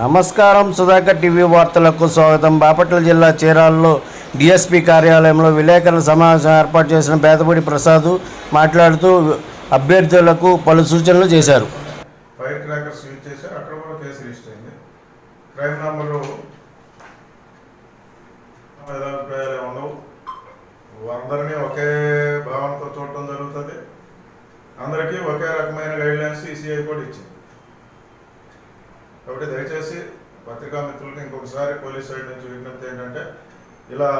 నమస్కారం సుధాకర్ టీవీ వార్తలకు స్వాగతం. బాపట్ల జిల్లా చీరాల్లో డిఎస్పి కార్యాలయంలో విలేకరుల సమావేశం ఏర్పాటు చేసిన పేదపూడి ప్రసాద్ మాట్లాడుతూ అభ్యర్థులకు పలు సూచనలు చేశారు. ఫైర్ క్రాకర్స్ యూజ్ చేశారు అక్కడ కూడా కేసు రిజిస్టర్ అయింది. క్రైమ్ నంబరు ఉండవు. అందరినీ ఒకే భావనతో చూడటం జరుగుతుంది. అందరికీ ఒకే రకమైన గైడ్ లైన్స్ ఈసీఐ కూడా ఇచ్చింది. కాబట్టి దయచేసి పత్రికా మిత్రులకి ఇంకొకసారి పోలీస్ సైడ్ నుంచి విజ్ఞప్తి ఏంటంటే ఇలా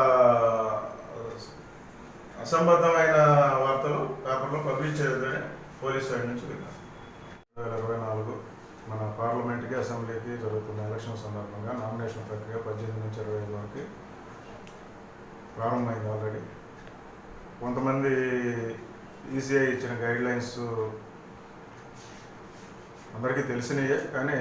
అసంబద్ధమైన వార్తలు పేపర్లో పబ్లిష్ చేయొద్దని పోలీస్ సైడ్ నుంచి విజ్ఞప్తి. రెండు ఇరవై నాలుగు మన పార్లమెంట్కి అసెంబ్లీకి జరుగుతున్న ఎలక్షన్ సందర్భంగా నామినేషన్ ప్రక్రియ పద్దెనిమిది నుంచి ఇరవై ఐదు వరకు ప్రారంభమైంది ఆల్రెడీ. కొంతమంది ఈసీఐ ఇచ్చిన గైడ్ లైన్స్ అందరికీ తెలిసినయే కానీ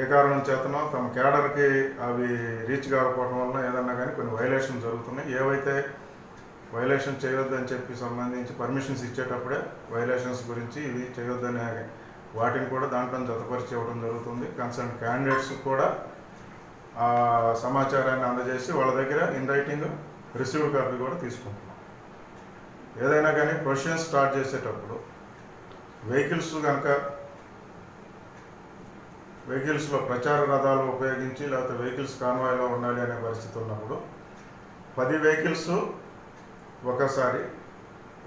ఏ కారణం చేతనో తమ కేడర్కి అవి రీచ్ కాకపోవడం వలన ఏదన్నా కానీ కొన్ని వైలేషన్ జరుగుతున్నాయి. ఏవైతే వైలేషన్ చేయొద్దని చెప్పి సంబంధించి పర్మిషన్స్ ఇచ్చేటప్పుడే వైలేషన్స్ గురించి ఇవి చేయొద్దనే వాటిని కూడా దాంట్లో జతపరిచి ఇవ్వడం జరుగుతుంది. కన్సర్న్ క్యాండిడేట్స్ కూడా ఆ సమాచారాన్ని అందజేసి వాళ్ళ దగ్గర ఇన్ రైటింగ్ రిసీవ్డ్ కాపీ కూడా తీసుకుంటున్నాం. ఏదైనా కానీ క్వశ్చన్స్ స్టార్ట్ చేసేటప్పుడు వెహికల్స్ కనుక వెహికల్స్లో ప్రచార రథాలు ఉపయోగించి లేకపోతే వెహికల్స్ కాన్వాయ్లో ఉండాలి అనే పరిస్థితి ఉన్నప్పుడు పది వెహికల్స్ ఒకసారి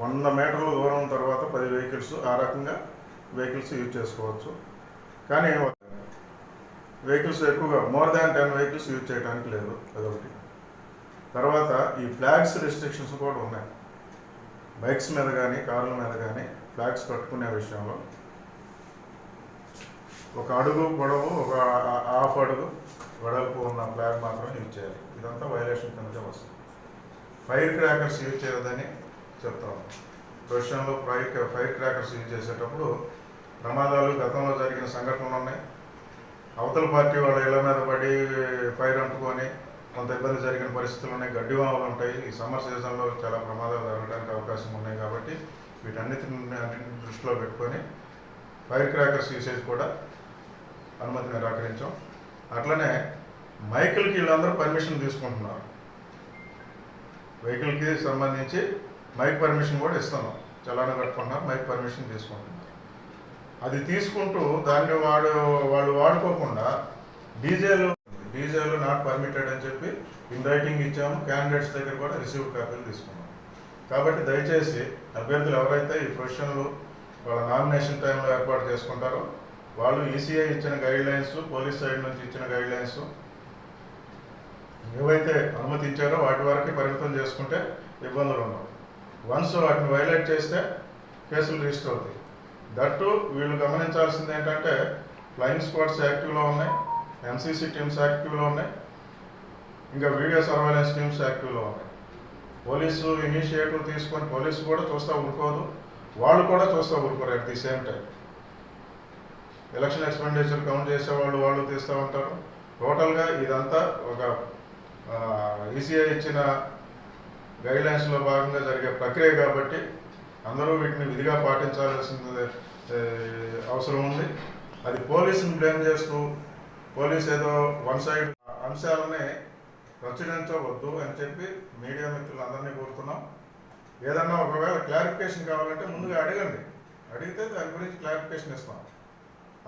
వంద మీటర్ల దూరం తర్వాత పది వెహికల్స్ ఆ రకంగా వెహికల్స్ యూజ్ చేసుకోవచ్చు. కానీ వెహికల్స్ ఎక్కువగా more than ten vehicles use చేయడానికి లేదు అదొకటి. తర్వాత ఈ ఫ్లాగ్స్ రెస్ట్రిక్షన్స్ కూడా ఉన్నాయి. బైక్స్ మీద కానీ కార్ల మీద కానీ ఫ్లాగ్స్ కట్టుకునే విషయంలో ఒక అడుగు పొడవు ఒక హాఫ్ అడుగు వెడల్పు ఉన్న ఫ్లాగ్ మాత్రం యూజ్ చేయాలి. ఇదంతా వైలేషన్ కిందకే వస్తుంది. ఫైర్ క్రాకర్స్ యూజ్ చేయొద్దని చెప్తాం క్వశ్చన్లో ఫైర్ ఫైర్ క్రాకర్స్ యూజ్ చేసేటప్పుడు ప్రమాదాలు గతంలో జరిగిన సంఘటనలు ఉన్నాయి. అవతల పార్టీ వాళ్ళ ఇళ్ళ మీద పడి ఫైర్ అంటుకొని కొంత ఇబ్బంది జరిగిన పరిస్థితులు ఉన్నాయి. గడ్డి గడ్డివాములు ఉంటాయి. ఈ సమ్మర్ సీజన్లో చాలా ప్రమాదాలు జరగడానికి అవకాశం ఉన్నాయి కాబట్టి వీటన్నిటిని అన్నింటిని దృష్టిలో పెట్టుకొని ఫైర్ క్రాకర్స్ యూసేజ్ కూడా అనుమతి నిరాకరించాం. అట్లనే మైకిల్కి వీళ్ళందరూ పర్మిషన్ తీసుకుంటున్నారు. వెహికల్కి సంబంధించి మైక్ పర్మిషన్ కూడా ఇస్తున్నాం. చలానా కట్టుకుంటున్నారు మైక్ పర్మిషన్ తీసుకుంటున్నారు. అది తీసుకుంటూ దాన్ని వాడు వాళ్ళు వాడుకోకుండా డీజేలు డీజేలు నాట్ పర్మిటెడ్ అని చెప్పి ఇన్ రైటింగ్ ఇచ్చాము. క్యాండిడేట్స్ దగ్గర కూడా రిసీవ్ కాపీలు తీసుకున్నాం. కాబట్టి దయచేసి అభ్యర్థులు ఎవరైతే ఈ ప్రొఫెషన్లు వాళ్ళ నామినేషన్ టైంలో ఏర్పాటు చేసుకుంటారో వాళ్ళు ఈసీఐ ఇచ్చిన గైడ్లైన్స్ పోలీస్ సైడ్ నుంచి ఇచ్చిన గైడ్లైన్స్ ఏవైతే అనుమతించారో వాటి వరకు పరిమితం చేసుకుంటే ఇబ్బందులు ఉండవు. వన్స్ వాటిని వైలేట్ చేస్తే కేసులు రిజిస్టర్ అవుతాయి. దట్టు వీళ్ళు గమనించాల్సింది ఏంటంటే ఫ్లయింగ్ స్క్వాడ్స్ యాక్టివ్లో ఉన్నాయి ఎన్సీసీ టీమ్స్ యాక్టివ్లో ఉన్నాయి ఇంకా వీడియో సర్వేలెన్స్ టీమ్స్ యాక్టివ్లో ఉన్నాయి. పోలీసు ఇనిషియేటివ్ తీసుకొని పోలీసు కూడా చూస్తూ ఊరుకోదు వాళ్ళు కూడా చూస్తూ ఊరుకోరు at the same time election expenditure count చేసే వాళ్ళు వాళ్ళు తీస్తూ ఉంటారు. టోటల్గా ఇదంతా ఒక ఈసీఐ ఇచ్చిన గైడ్లైన్స్లో భాగంగా జరిగే ప్రక్రియ కాబట్టి అందరూ వీటిని విధిగా పాటించాల్సింది అవసరం ఉంది. అది పోలీసుని బ్లేమ్ చేస్తూ పోలీస్ ఏదో వన్ సైడ్ అంశాలని ప్రచురించవద్దు అని చెప్పి మీడియా మిత్రులందరినీ కోరుతున్నాం. ఏదన్నా ఒకవేళ క్లారిఫికేషన్ కావాలంటే ముందుగా అడగండి. అడిగితే దాని గురించి క్లారిఫికేషన్ ఇస్తాం.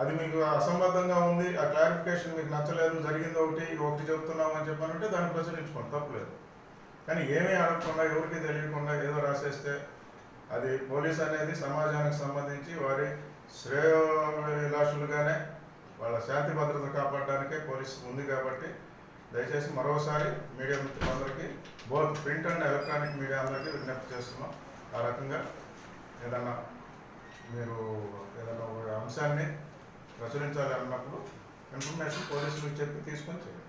అది మీకు అసంబద్ధంగా ఉంది ఆ క్లారిఫికేషన్ మీకు నచ్చలేదు జరిగింది ఒకటి ఒకటి చెప్తున్నాం అని చెప్పానంటే దాన్ని ప్రచురించుకోండి తప్పులేదు. కానీ ఏమీ అడగకుండా ఎవరికి తెలియకుండా ఏదో రాసేస్తే అది పోలీస్ అనేది సమాజానికి సంబంధించి వారి శ్రేయోభిలాషులుగానే వాళ్ళ శాంతి భద్రత కాపాడడానికే పోలీస్ ఉంది కాబట్టి దయచేసి మరోసారి మీడియా మిత్రులందరికీ both print and electronic media అందరికీ విజ్ఞప్తి చేస్తున్నాం. ఆ రకంగా ఏదన్నా మీరు ఏదైనా అంశాన్ని ప్రచురించాలి అన్నప్పుడు ఇన్ఫర్మేషన్ పోలీసులకు చెప్పి తీసుకొని చేయాలి.